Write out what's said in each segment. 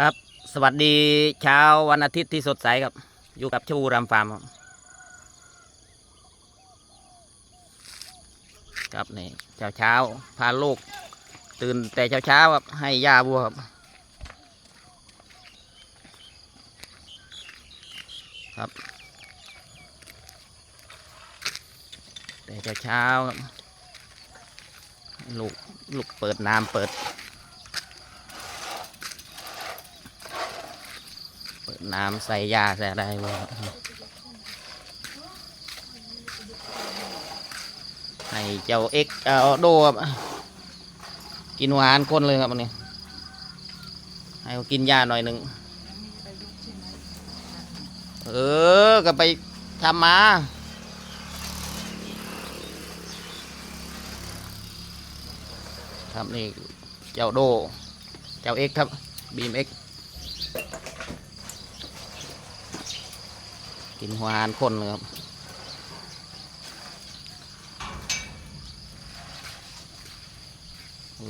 ครับ สวัสดีเช้าวันอาทิตย์ที่สดใสครับ อยู่กับชูรำฟาร์มครับครับนี่เช้าเช้าพาลูก ตื่นแต่เช้าเช้าครับให้ยาวัวครับครับ แต่เช้าเช้าๆครับลูกลูกเปิดน้ำเปิด เปิดน้ำใส่ยาใส่อะไรไว้ให้เจ้าเอ็กเอาโดครับกินหวานคนเลยครับวันนี้ ให้เขากินยาหน่อยหนึ่งเออ ก็ไปทำมาครับนี่เจ้าโด เจ้าเอ็กครับบีมเอ็ก กินหัวหานคนเลยครับ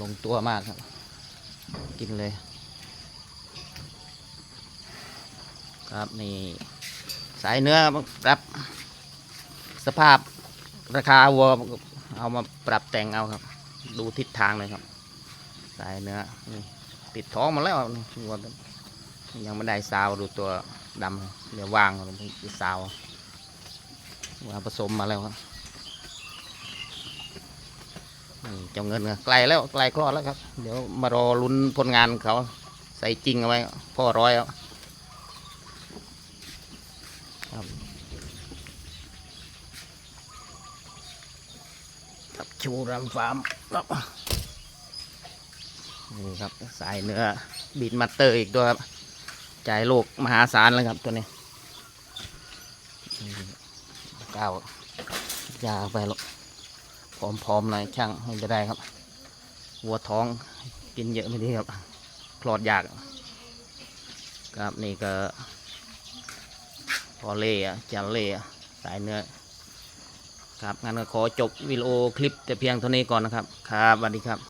ลงตัวมากครับ กินเลย ครับนี่สายเนื้อปรับ สภาพราคาวัวเอามาปรับแต่งเอาครับ ดูทิศทางเลยครับ สายเนื้อนี่ติดท้องมาแล้ววัวยังไม่ได้ซาวดูตัว ดำเดี๋ยววางลงไปซาวว่าผสมมาแล้วครับนี่เจ้าเงินไกลแล้วไกลคลอดแล้วครับ เดี๋ยวมารอลุ้นผลงานเขาใส่จริงเอาไว้พ่อร้อยแล้วครับครับชูรำฟาร์มครับนี่ครับสายเนื้อบีดมัตเตอร์อีกด้วยครับ จ่ายโลกมหาศาลเลยครับตัวนี้ก้าวยาไปหรอกพร้อมๆหน่อยช่างให้จะได้ครับ วัวท้องกินเยอะไม่ดีครับ คลอดยาก ครับนี่ก็พอเล่จันเล่สายเนื้อ ครับงั้นก็ขอจบวิดีโอคลิปแต่เพียงเท่านี้ก่อนนะครับ ครับสวัสดีครับ